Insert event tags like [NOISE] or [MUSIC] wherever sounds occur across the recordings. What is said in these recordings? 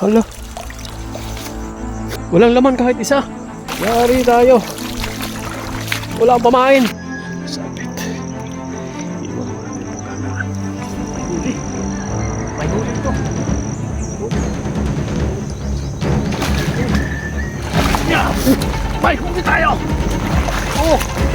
Hala. Walang laman kahit isa. Yari tayo. Wala akong pamain. Sabit. Iwan mo natin yung camera. May huli. May huli ito. May tayo! Oh!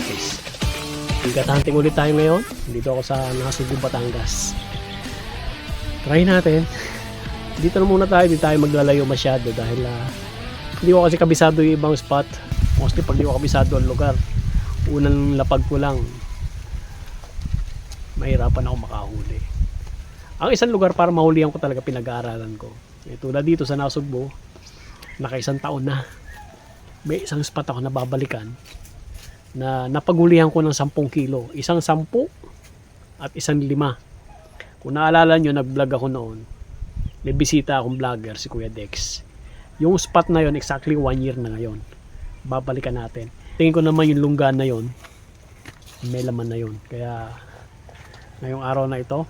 Office. Bigat hunting ulit tayo ngayon. Dito ako sa Nasugo, Batangas. Try natin. Dito na muna tayo. Hindi tayo maglalayo masyado dahil ah, hindi ko kasi kabisado yung ibang spot. Mostly pag di ko kabisado ang lugar. Unang lapag ko lang. Mahirapan ako makahuli. Ang isang lugar para mahulihan ko talaga pinag-aaralan ko. Eh, tulad dito sa Nasugbo, nakaisang taon na. May isang spot ako na babalikan na napagulihan ko ng 10 kilo. Isang 10 at isang 5. Kung naalala nyo, nag-vlog ako noon. May bisita akong vlogger, si Kuya Dex. Yung spot na yon exactly 1 year na ngayon. Babalikan natin. Tingin ko naman yung lungga na yon may laman na yon Kaya, ngayong araw na ito,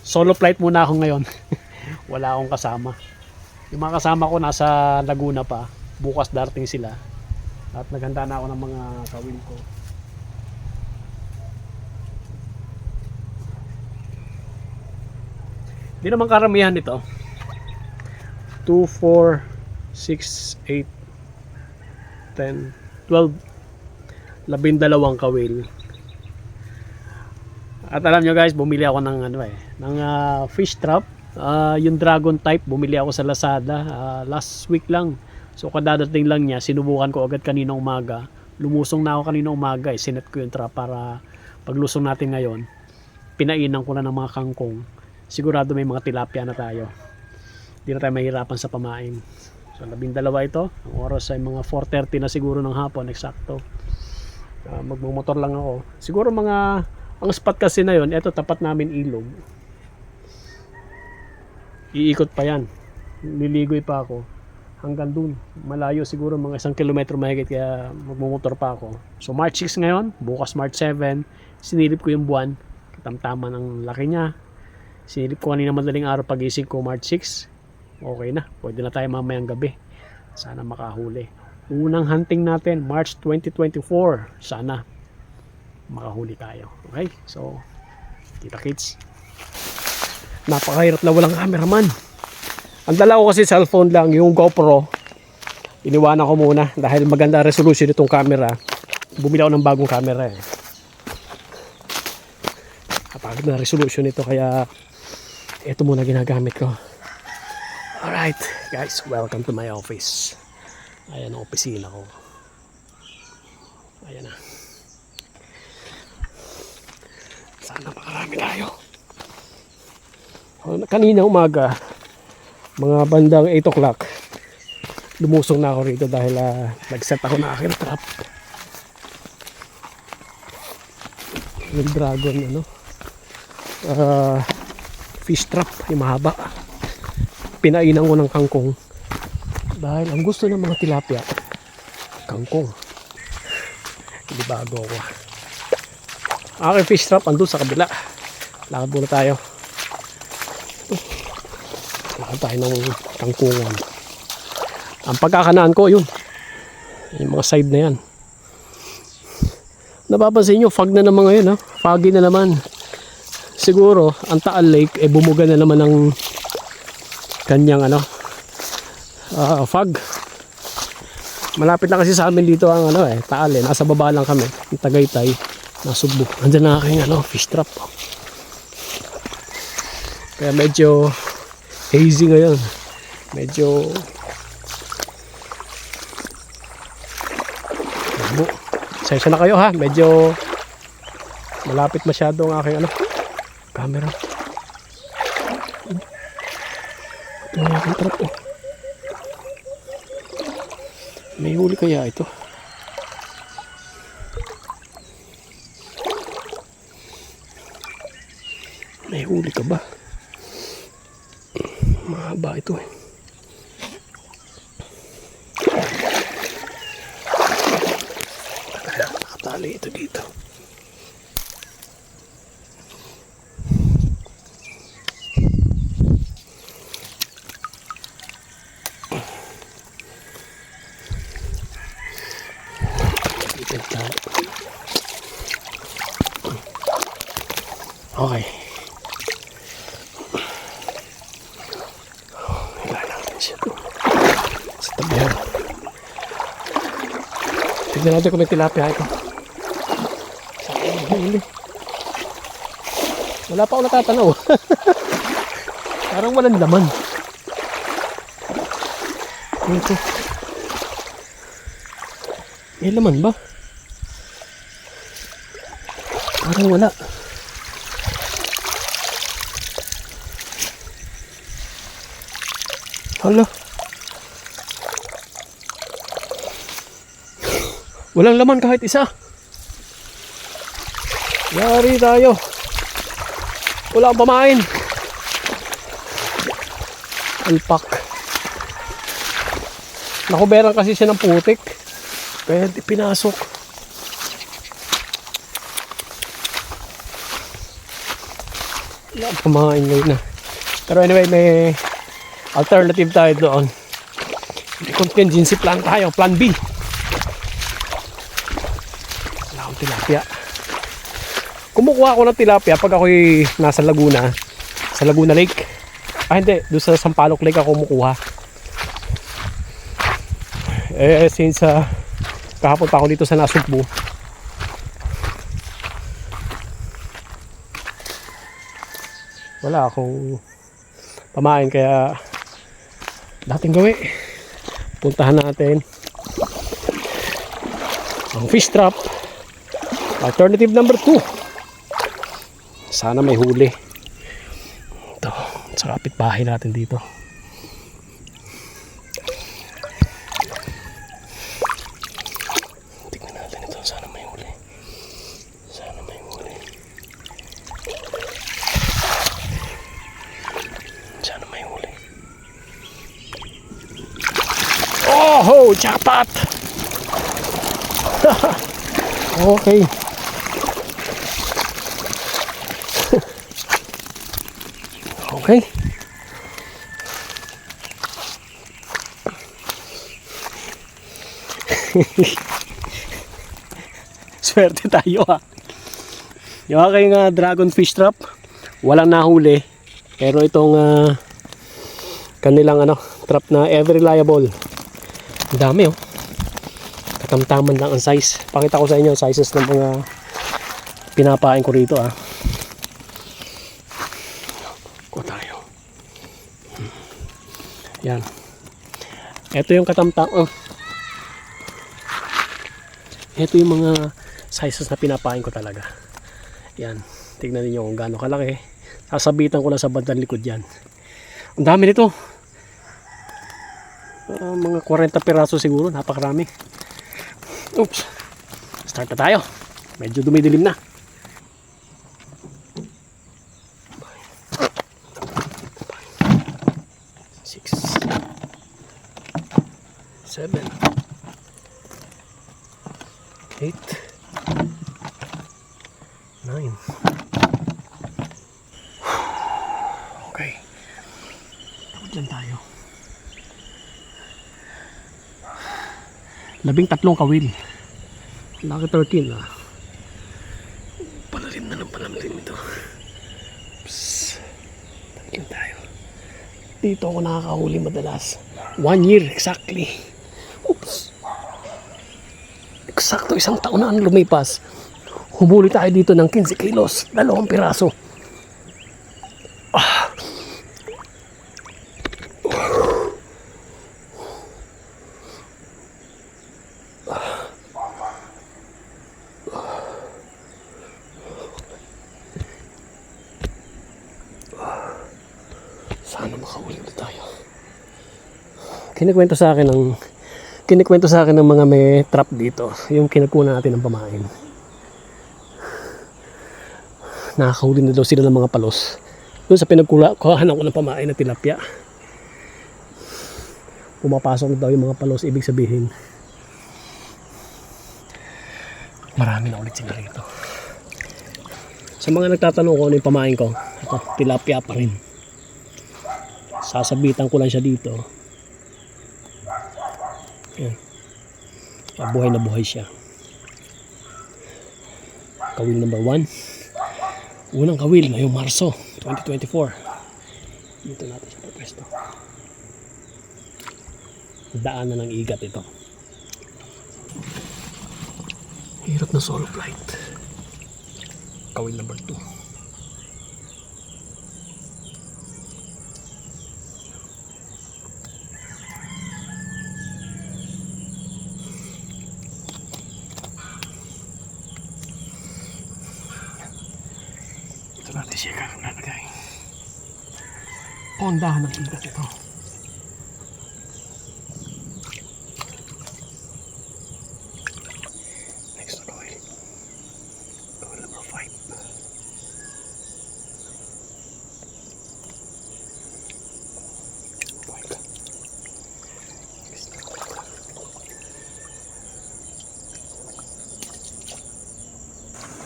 solo flight muna ako ngayon. [LAUGHS] Wala akong kasama. Yung mga kasama ko nasa Laguna pa. Bukas darating sila. At naghanda na ako ng mga kawil ko. Hindi naman karamihan ito. 2, 4, 6, 8, 10, 12, labindalawang kawil. At alam nyo guys, bumili ako ng ano eh, ng ah, fish trap. Ah, yung dragon type, bumili ako sa Lazada ah, last week lang. So kadadating lang niya, sinubukan ko agad kanina umaga. Lumusong na ako kanina umaga eh. Sinet ko yung trap para paglusong natin ngayon, pinainan ko na ng mga kangkong. Sigurado may mga tilapia na tayo. Hindi na tayo mahirapan sa pamain. So labing dalawa ito. Ang oras ay mga 4.30 na siguro ng hapon, eksakto. Uh, magmumotor lang ako. Siguro mga, ang spot kasi na yon, eto tapat namin ilog. Iikot pa yan. Liligoy pa ako hanggang dun. Malayo siguro mga isang kilometro mahigit kaya magmumotor pa ako. So March 6 ngayon, bukas March 7, sinilip ko yung buwan. Katamtama ng laki niya. Sinilip ko kanina madaling araw pagising ko March 6. Okay na, pwede na tayo mamayang gabi. Sana makahuli. Unang hunting natin, March 2024. Sana makahuli tayo. Okay? So, kita kids. Napakahirap na walang cameraman. Ang dala ko kasi cellphone lang, yung GoPro. Iniwanan ko muna dahil maganda resolution itong camera. Bumili ako ng bagong camera eh. Kapagod na resolution ito kaya ito muna ginagamit ko. Alright, guys, welcome to my office. Ayan ang opisina ko. Ayan na. Sana makarami tayo. Kanina umaga, mga bandang 8 o'clock. Lumusong na ako rito dahil ah, nag-set ako na aking trap. Yung dragon ano? Ah, fish trap yung mahaba. Pinainan ko ng kangkong. Dahil ang gusto ng mga tilapia kangkong. Hindi bago ako. Aking fish trap andun sa kabila. Lakad muna tayo Lakad tayo ng kangkungan. Ang pagkakanaan ko, yun. Yung mga side na yan. Napapansin nyo, fog na naman ngayon. Ha? Foggy na naman. Siguro, ang Taal Lake, eh, bumuga na naman ng kanyang ano, ah, fog. Malapit na kasi sa amin dito ang ano eh, Taal eh. Nasa baba lang kami. Yung Tagaytay. Nasugbo. Andyan na aking ano, fish trap. Kaya medyo hazy ngayon. Medyo Labo. Sensya na kayo ha. Medyo malapit masyado ang aking ano, camera. Ito trap oh. May huli kaya ito? May huli ka ba? Ito eh. Nakatali ito dito. Okay. Hilahin natin siya doon. Sa tabihan. Tignan natin kung may tilapia ito. Wala pa ako natatanaw. [LAUGHS] Parang walang laman. Ito. May laman ba? Parang wala. Hala. Walang laman kahit isa. Yari tayo. Wala akong pamain. Alpak. Nakuberan kasi siya ng putik. Kaya pinasok. Wala akong pamain ngayon na. Pero anyway, may alternative tayo doon. May contingency plan tayo. Plan B. Wala akong tilapia. Kumukuha ako ng tilapia pag ako'y nasa Laguna. Sa Laguna Lake. Ah hindi, doon sa Sampaloc Lake ako kumukuha. Eh since uh, kahapon pa ako dito sa Nasugbu. Wala akong pamain kaya dating gawi puntahan natin ang fish trap alternative number 2 sana may huli. Ito sa kapitbahay natin dito. Tignan natin ito. Sana may huli. Sana may huli. Sana may huli. Oh, ho, jackpot! [LAUGHS] okay. Okay. [LAUGHS] Swerte tayo ha. Yung aking uh, dragon fish trap, walang nahuli. Pero itong ah, kanilang ano, trap na ever reliable. Ang dami oh. Katamtaman lang ang size. Pakita ko sa inyo ang sizes ng mga pinapain ko rito ah. Kuha tayo. Hmm. Yan. Ito yung katamtam. Oh. Ito yung mga sizes na pinapain ko talaga. Yan. Tignan niyo kung gaano kalaki. Sasabitan ko lang sa bandang likod yan. Ang dami nito. Ah, mga 40 piraso siguro, napakarami. Oops. Start na tayo. Medyo dumidilim na. Six. Seven. Eight. Nine. Okay. Diyan tayo. Labing tatlong kawil. Laki 13 ah. Palalim na ng palalim ito. Psst. Tatlong tayo. Dito ako nakakahuli madalas. One year exactly. Oops. Eksakto isang taon na ang lumipas. Humuli tayo dito ng 15 kilos. Dalawang piraso. Sana makahuli ulit tayo. Kinikwento sa akin ng kinikwento sa akin ng mga may trap dito, yung kinagkunan natin ng pamain. Nakakahuli na daw sila ng mga palos. Doon sa pinagkuhanan ko ng pamain na tilapia. Pumapasok daw yung mga palos, ibig sabihin. Marami na ulit sila rito. Sa mga nagtatanong ko ano yung pamain ko, ito, tilapia pa rin. Sasabitan ko lang siya dito. Yan. Buhay na buhay siya. Kawil number 1. Unang kawil ngayong Marso 2024. Dito natin siya pwesto. Daanan ng igat ito. Hirap na solo flight. Kawil number 2. Ito natin siya kakalagay. Pondahan ng igat ito. Next na kawil. Kawil number 5.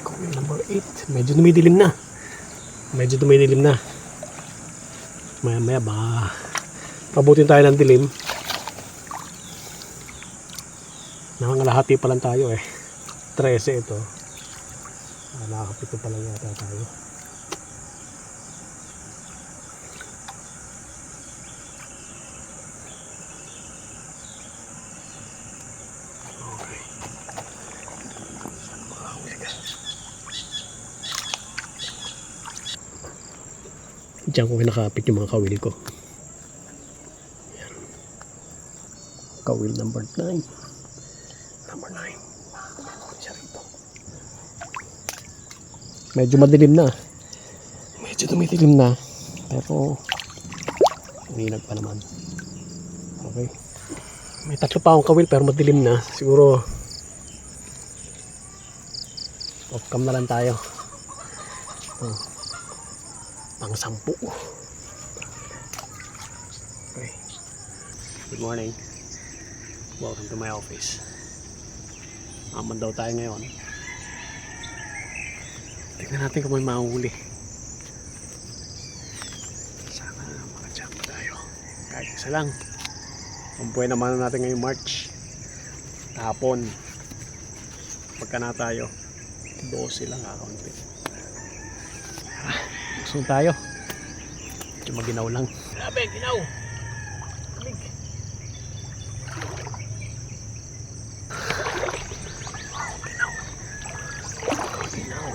Kawil number 8. Medyo dumidilim na. Medyo dumidilim na. Maya maya ba pabutin tayo ng dilim. Nangangalahati pa lang tayo eh. 13 ito. Ah, nakakapito pa lang yata tayo. Diyan ko kinakapit yung mga kawil ko. Yan. Kawil number 9. Number 9. Siya rito. Medyo madilim na. Medyo tumidilim na. Pero uminag pa naman. Okay. May tatlo pa akong kawil pero madilim na. Siguro off cam na lang tayo. Oh. Pang sampu. Okay. Good morning. Welcome to my office. Aman daw tayo ngayon. Tingnan natin kung may mahuli. Sana makajam tayo. Kahit isa lang. Ang buhay naman natin ngayong March. Hapon. Pagka na tayo. 12 lang kakaunti. Gusto tayo. Medyo maginaw lang. Grabe, ginaw. Lamig. Ginaw. Ginaw.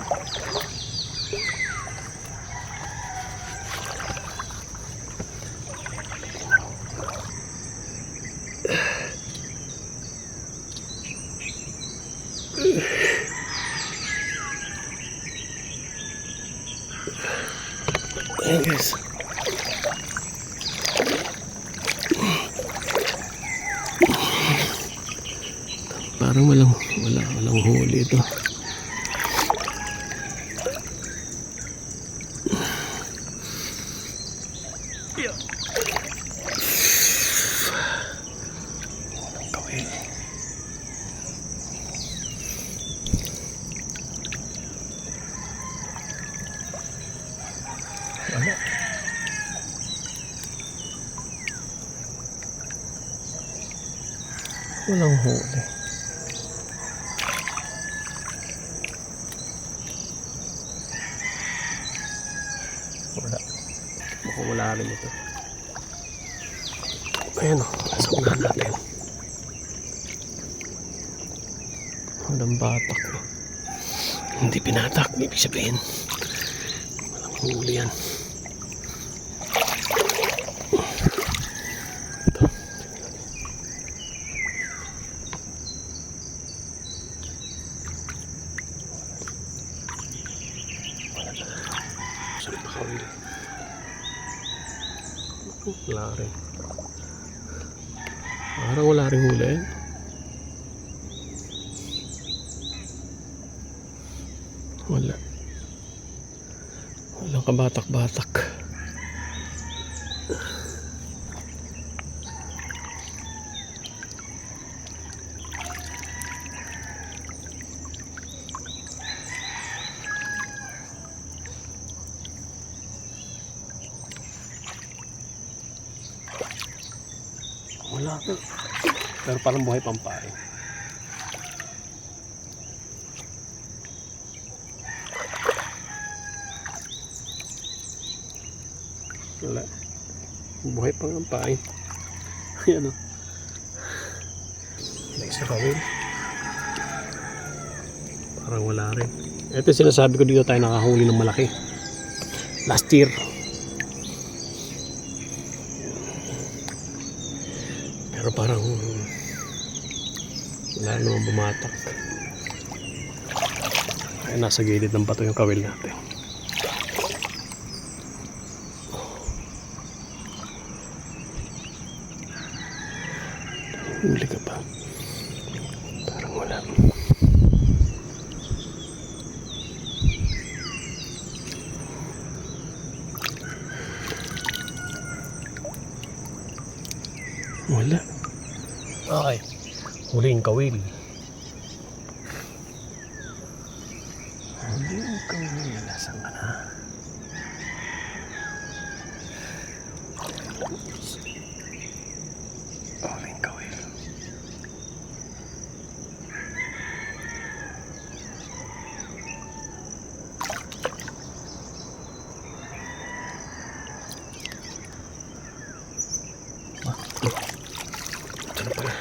Ayan guys. Parang walang wala walang huli ito. Kawin. Wala. Walang huli. Wala. Mukhang wala rin ito. Ayan o, nasa unahan natin. Walang batak. No? Hindi pinatak, ibig sabihin. Walang huli yan. Wala rin. Parang wala rin huli. Wala. Kabatak-batak. Wala ko. Pero parang buhay pampain. Wala. Buhay pang ang pain. [LAUGHS] Ayan o. Next na kawin. Parang wala rin. Ito yung sinasabi ko dito tayo nakahuli ng malaki. Last year. Pero parang wala naman bumatak. Ay, nasa gilid ng bato yung kawil natin. Huli ka pa. Parang wala. Wala. Okay. Huling kawil. Huling kawil. Nasaan ka na? Huling kawil. Ito na pala.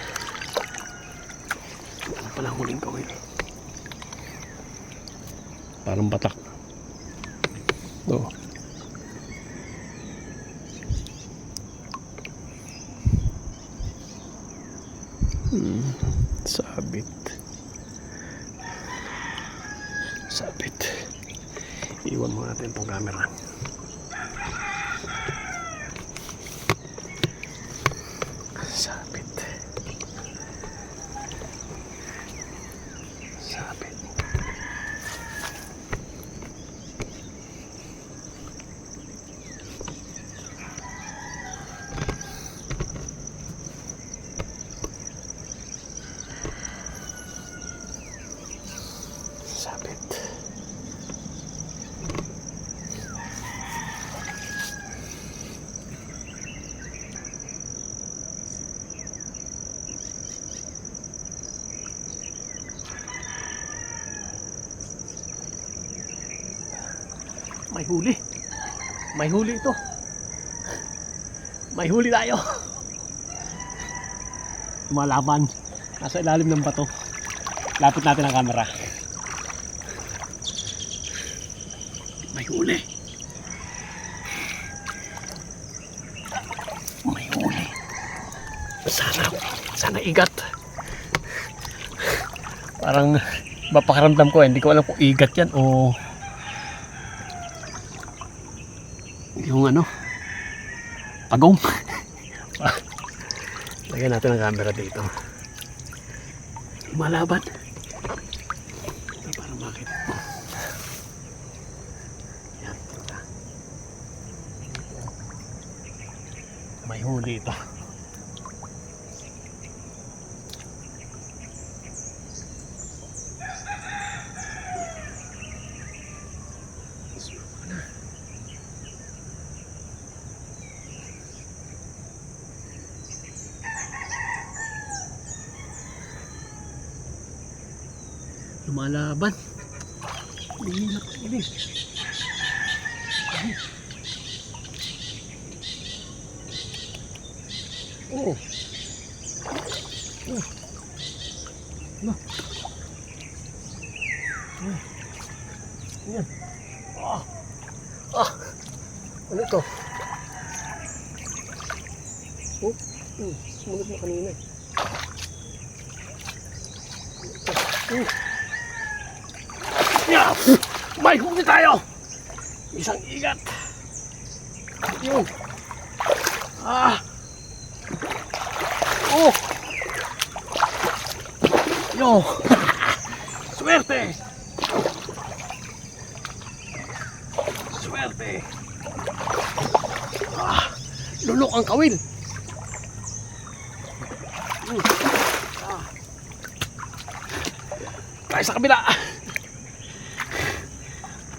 Ito na pala ang huling kawil. Parang batak. Oo. Hmm, sabit. Sabit. Iwan mo natin itong camera. May huli. May huli ito. May huli tayo. Lumalaban. Nasa ilalim ng bato. Lapit natin ang camera. May huli. May huli. Sana, sana igat. Parang mapakaramdam ko, eh. hindi ko alam kung igat yan o yung ano, pagong. [LAUGHS] Lagyan natin ang camera dito. Malaban. Para makita. Yan. May huli ito. Oh. Oh. Ano? Yan. Ah. Ah. Ano to? Oh. Hmm. Na kanina. eh. Hmm. Yeah! May huli tayo! Isang igat! Yun! Ah! Oh! Yo! Swerte! Swerte. Ah, lulok ang kawil. Hmm. Ah. Tayo sa kabila.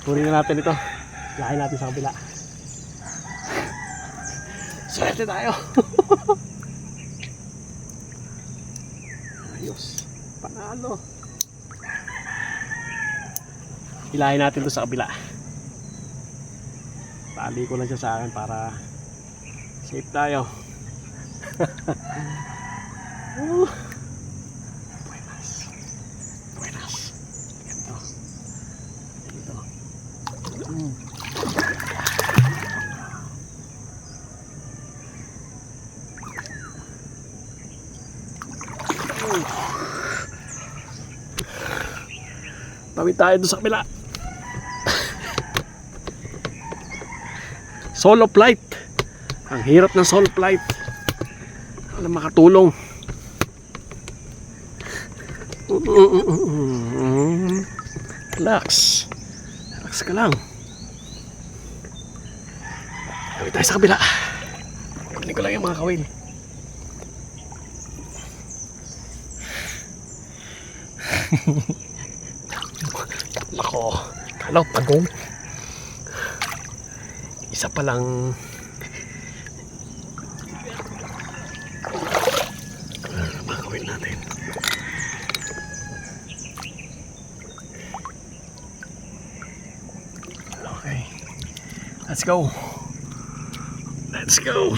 Kunin na natin ito. Lahin natin sa kabila. Swerte tayo. [LAUGHS] Ayos. Panalo. Hilahin natin to sa kabila. Tali ko lang siya sa akin para safe tayo. [LAUGHS] Buenas. Buenas. Ganito. Dito. Mm. Tawid tayo doon sa kabila. Solo flight. Ang hirap ng solo flight. Wala makatulong. Relax. Relax ka lang. Tawid tayo sa kabila. Kunin ko lang yung mga kawil. [LAUGHS] Nako, kalaw pagong. Isa pa natin? Okay. Let's go. Let's go.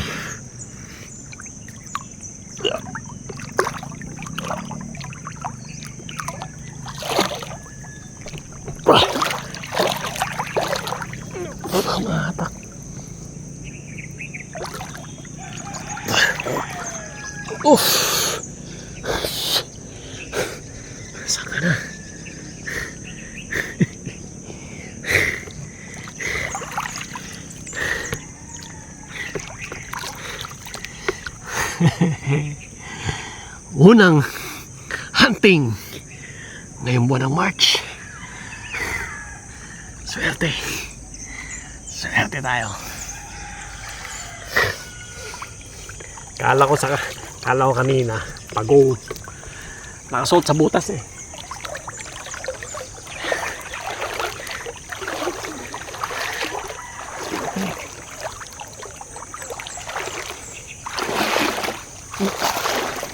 Unang hunting ngayong buwan ng March. Swerte. Swerte tayo. Kala ko sa kala ko kanina, pagong nakasuot sa butas eh.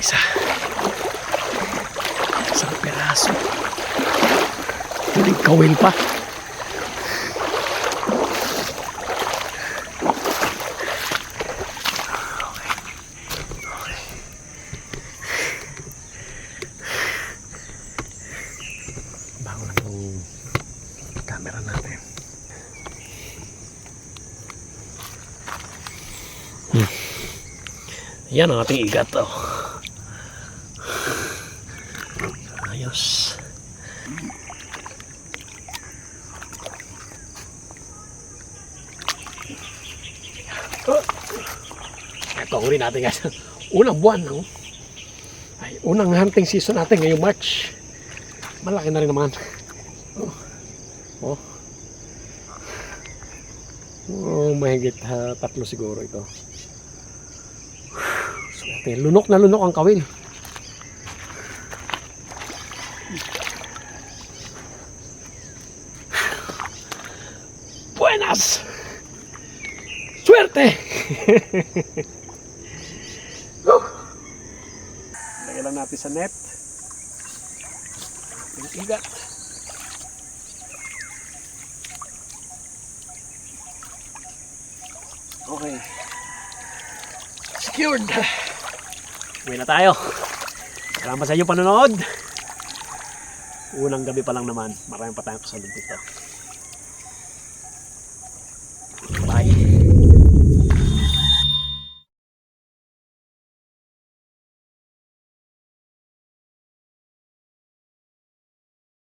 Isa. Isang peraso. Kawil pa. Hmm. Yan ang ating igat oh. Ayos. Oh. Huli natin guys. [LAUGHS] Unang buwan no? Ay, unang hunting season natin ngayong March. Malaki na rin naman. Oh. Oh. Oh, mahigit ha, tatlo siguro ito. Swerte. Lunok na lunok ang kawil. [SIGHS] Buenas! Suerte! [LAUGHS] Lagyan lang natin sa net. Yung igat. Okay. Secured. Uwi na tayo. Salamat sa inyong panonood. Unang gabi pa lang naman. Marami pa tayong kasalubong dito.